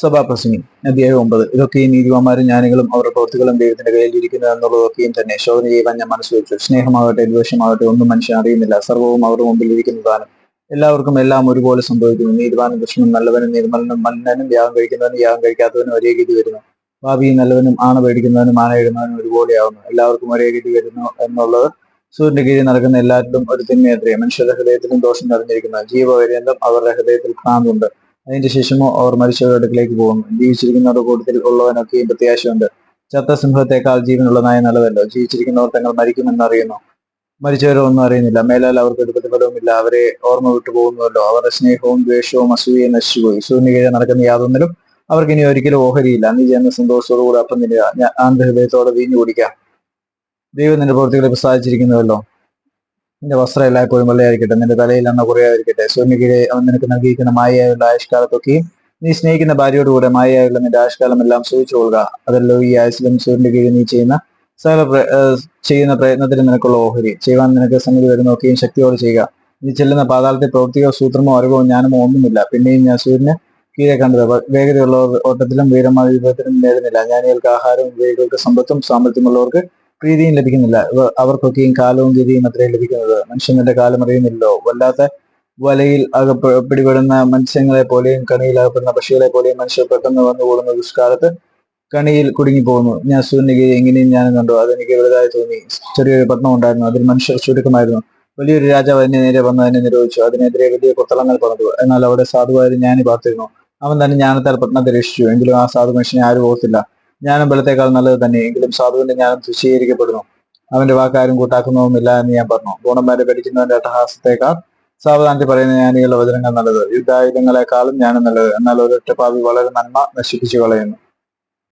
സഭാപ്രസംഗി അധ്യായം ഒമ്പത്. ഇതൊക്കെയും നീതിമാന്മാരും ജ്ഞാനികളും അവരുടെ പ്രവൃത്തികളും ദൈവത്തിന്റെ കയ്യിൽ ഇരിക്കുന്നത് എന്നുള്ളതൊക്കെയും തന്നെ ശോധന ചെയ്യുവാൻ ഞാൻ മനസ്സ് വെച്ചു. സ്നേഹമാകട്ടെ ദ്വേഷമാകട്ടെ ഒന്നും മനുഷ്യൻ അറിയുന്നില്ല. സർവവും അവരുടെ മുമ്പിൽ ഇരിക്കുന്നതാണ് എല്ലാവർക്കും എല്ലാം ഒരുപോലെ സംഭവിക്കുന്നു. നീതിമാനും ദുഷ്ണനും നല്ലവനും നിർമ്മലനും മന്നനും യാഗം കഴിക്കുന്നവനും യാഗം കഴിക്കാത്തവനും ഒരേ ഗതി വരുന്നു. ഭാവിയും നല്ലവനും ആണ പേടിക്കുന്നവനും ആന ഇടുന്നവനും ഒരുപോലെയാവുന്നു. എല്ലാവർക്കും ഒരേ ഗതി വരുന്നു എന്നുള്ളത് സൂര്യന്റെ കീഴിൽ നടക്കുന്ന എല്ലാറ്റിലും ഒരു തിന്മയത്രേ മനുഷ്യരുടെ ഹൃദയത്തിലും ദോഷം നിറഞ്ഞിരിക്കുന്നു. ജീവപര്യന്തം അവരുടെ ഹൃദയത്തിൽ ഭ്രാന്തുണ്ട്. അതിന്റെ ശേഷമോ അവർ മരിച്ചവരുടെ അടുക്കിലേക്ക് പോകുന്നു ജീവിച്ചിരിക്കുന്നവരുടെ കൂട്ടത്തിൽ ഉള്ളവനൊക്കെയും പ്രത്യാശയുണ്ട്. ചത്ത സിംഹത്തെക്കാൾ ജീവനുള്ള നായ നല്ലതല്ലോ. ജീവിച്ചിരിക്കുന്നവർ തങ്ങൾ മരിക്കുമെന്ന് അറിയുന്നു. മരിച്ചവരോ ഒന്നും അറിയുന്നില്ല. മേലാൽ അവർക്ക് ഒരു പ്രതിഫലവുമില്ല. അവരെ ഓർമ്മ വിട്ടു പോകുന്നുവല്ലോ. അവരുടെ സ്നേഹവും ദ്വേഷവും അസൂയയും നശിച്ചുപോയി. സൂര്യന് കീഴെ നടക്കുന്ന യാതൊന്നിലും അവർക്ക് ഇനി ഒരിക്കലും ഓഹരിയില്ല. നീ ചെയ്യുന്ന സന്തോഷത്തോടുകൂടി അപ്പം തിന്നുക ഞാൻ ആന്റെ ഹൃദയത്തോടെ വീഞ്ഞു കുടിക്കാം. ദൈവം നിന്റെ പ്രവൃത്തികളെ പ്രസാദിച്ചിരിക്കുന്നുവല്ലോ നിന്റെ വസ്ത്രം എല്ലായ്പ്പോഴും വെള്ളയായിരിക്കട്ടെ നിന്റെ തലയിൽ എണ്ണ കുറയായിരിക്കട്ടെ സൂര്യന് കീഴെ അവൻ നിനക്ക് നൽകിയിരിക്കുന്ന മായയായുള്ള ആയുഷ്കാലത്തൊക്കെയും നീ സ്നേഹിക്കുന്ന ഭാര്യയോടുകൂടെ മായയായുള്ള നിന്റെ ആയുഷ്കാലം എല്ലാം സൂചിച്ചു കൊള്ളുക അതല്ലോ ഈ ആയുസിലും സൂര്യന്റെ കീഴിൽ നീ ചെയ്യുന്ന സകല ചെയ്യുന്ന പ്രയത്നത്തിന് നിനക്കുള്ള ഓഹരി. ചെയ്യുവാൻ നിനക്ക് സംഗതി വരുന്നൊക്കെയും ശക്തിയോട് ചെയ്യുക. നീ ചെല്ലുന്ന പാതാളത്തെ പ്രവൃത്തിയോ സൂത്രമോ അറിവോ ജ്ഞാനമോ ഒന്നുമില്ല. പിന്നെയും ഞാൻ സൂര്യന് കീഴെ കണ്ടത്. വേഗതയുള്ള ഓട്ടത്തിലും വീരമായ വിഭവത്തിലും നേടുന്നില്ല. ജ്ഞാനികൾക്ക് ആഹാരവും വിവേകികൾക്ക് സമ്പത്തും സാമർത്ഥ്യമുള്ളവർക്ക് പ്രീതിയും ലഭിക്കുന്നില്ല. അവർക്കൊക്കെയും കാലവും ഗതിയും അത്രയും ലഭിക്കുന്നത് മനുഷ്യന്റെ കാലം അറിയുന്നില്ലല്ലോ. വല്ലാത്ത വലയിൽ അകപ്പെ പിടിപെടുന്ന മത്സ്യങ്ങളെ പോലെയും കണിയിൽ അകപ്പെടുന്ന പക്ഷികളെ പോലെയും മനുഷ്യർ പെട്ടെന്ന് വന്നുകൂടുന്ന ദുഷ്കാലത്ത് കണിയിൽ കുടുങ്ങിപ്പോകുന്നു. ഞാൻ സൂര്യന് കീഴിൽ എങ്ങനെയും ഞാൻ കണ്ടു. അതെനിക്ക് വലുതായി തോന്നി. ചെറിയൊരു പട്ടണം ഉണ്ടായിരുന്നു. അതിൽ മനുഷ്യർ ചുരുക്കമായിരുന്നു. വലിയൊരു രാജാവ് അതിനെ നേരെ വന്ന് അതിനെ നിരോധിച്ചു. അതിനെതിരെ വലിയ കൊത്തളങ്ങൾ പറഞ്ഞു എന്നാൽ അവിടെ സാധുവായത് ഞാനി പാർത്തിരുന്നു. അവൻ തന്നെ ജ്ഞാനത്താൽ പട്ടണത്തെ രക്ഷിച്ചു. എങ്കിലും ആ സാധു മനുഷ്യനെ ആരും ഓർത്തില്ല. ജ്ഞാനം ബലത്തേക്കാൾ നല്ലത് തന്നെ. എങ്കിലും സാധുവിന്റെ ജ്ഞാനം തുച്ഛീകരിക്കപ്പെടുന്നു അവന്റെ വാക്കാരും കൂട്ടാക്കുന്നതുമില്ല എന്ന് ഞാൻ പറഞ്ഞു. ഗുണന്മാരെ പഠിക്കുന്നവന്റെ അട്ടഹാസത്തേക്കാൾ സാവധാനത്തിൽ പറയുന്ന ജ്ഞാനികളുടെ വചനങ്ങൾ നല്ലത്. യുദ്ധായുധങ്ങളെക്കാളും ജ്ഞാനം നല്ലത്. എന്നാൽ ഒരൊറ്റ പാവി വളരെ നന്മ നശിപ്പിച്ചു കളയുന്നു.